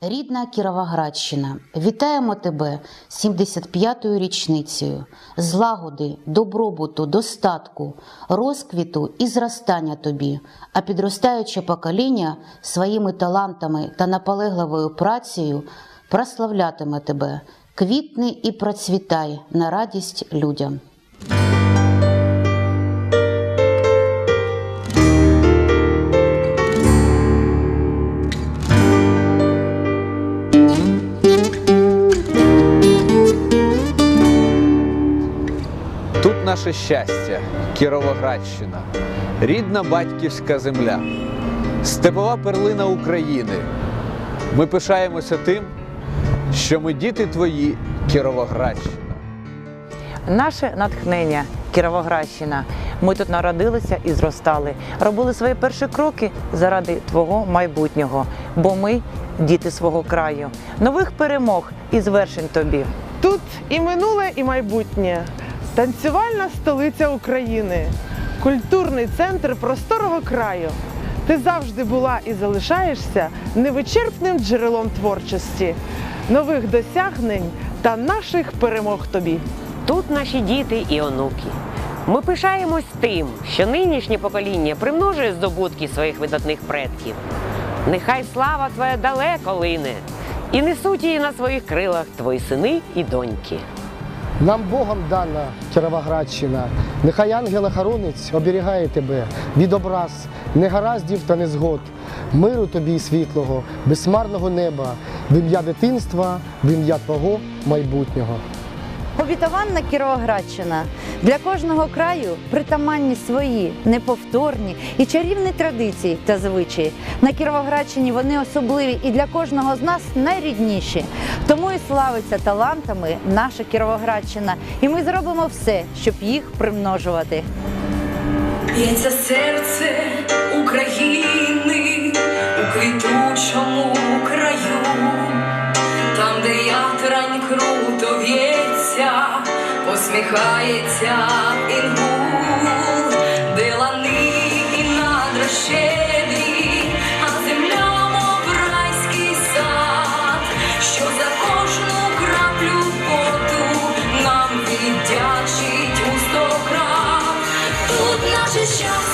Рідна Кіровоградщина, вітаємо тебе з 75-ю річницею, злагоди, добробуту, достатку, розквіту і зростання тобі, а підростаюче покоління своїми талантами та наполегливою працею прославлятиме тебе. Квітни і процвітай на радість людям. Наше щастя, Кіровоградщина, рідна батьківська земля, степова перлина України. Ми пишаємося тим, що ми діти твої, Кіровоградщина. Наше натхнення Кіровоградщина. Ми тут народилися і зростали, робили свої перші кроки заради твого майбутнього, бо ми діти свого краю, нових перемог і звершень тобі. Тут і минуле, і майбутнє. Танцювальна столиця України, культурний центр просторого краю. Ти завжди була і залишаєшся невичерпним джерелом творчості, нових досягнень та наших перемог тобі. Тут наші діти і онуки. Ми пишаємось тим, що нинішнє покоління примножує здобутки своїх видатних предків. Нехай слава твоя далеко лине, і несуть її на своїх крилах твої сини і доньки. Нам Богом дана Кіровоградщина. Нехай ангел-охоронець оберігає тебе від образ, негараздів та незгод, миру тобі і світлого, безсмарного неба, в ім'я дитинства, в ім'я твого майбутнього. Обітованна Кіровоградщина для кожного краю притаманні свої неповторні і чарівні традиції та звичаї. На Кіровоградщині вони особливі і для кожного з нас найрідніші. Тому і славиться талантами наша Кіровоградщина. І ми зробимо все, щоб їх примножувати. Б'ється серце України у квітучому краю, усміхається інгур, де лани і надра а земля мов райський сад, що за кожну краплю поту нам віддячить у сто крат. Тут наше щастя.